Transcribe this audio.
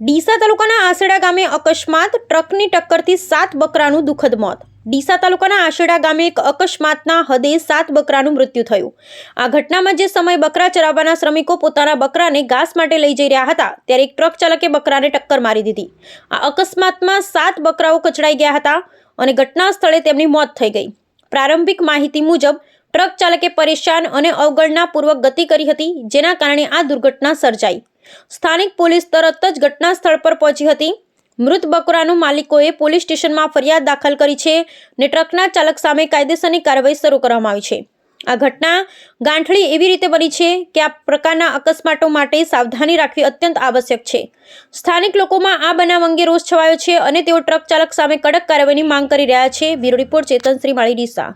ડીસા તાલુકાના આસેડા ગામે અકસ્માત, ટ્રકની ટક્કરથી સાત બકરાનું દુઃખદ મોત. ડીસા તાલુકાના આશેડા ગામે એક અકસ્માતના હદે સાત બકરાનું મૃત્યુ થયું. આ ઘટનામાં જે સમયે બકરા ચરાવવાના શ્રમિકો પોતાના બકરાને ઘાસ માટે લઈ જઈ રહ્યા હતા, ત્યારે એક ટ્રક ચાલકે બકરાને ટક્કર મારી દીધી. આ અકસ્માતમાં સાત બકરાઓ કચડાઈ ગયા હતા અને ઘટના સ્થળે તેમની મોત થઈ ગઈ. પ્રારંભિક માહિતી મુજબ, ટ્રક ચાલકે પરેશાન અને અવગણનાપૂર્વક ગતિ કરી હતી, જેના કારણે આ દુર્ઘટના સર્જાઈ. સ્થાનિક પોલીસ તરત જ ઘટના સ્થળ પર પહોંચી હતી. મૃત બકરાનું માલિકોએ પોલીસ સ્ટેશનમાં ફરિયાદ દાખલ કરી છે ને ટ્રકના ચાલક સામે કાયદેસરની કાર્યવાહી શરૂ કરવામાં આવી છે. આ ઘટના ગાંઠળી એવી રીતે બની છે કે આ પ્રકારના અકસ્માતો માટે સાવધાની રાખવી અત્યંત આવશ્યક છે. સ્થાનિક લોકોમાં આ બનાવ અંગે રોષ છવાયો છે અને તેઓ ટ્રક ચાલક સામે કડક કાર્યવાહીની માંગ કરી રહ્યા છે. Bureau report Chetan Shri Mali Deesa.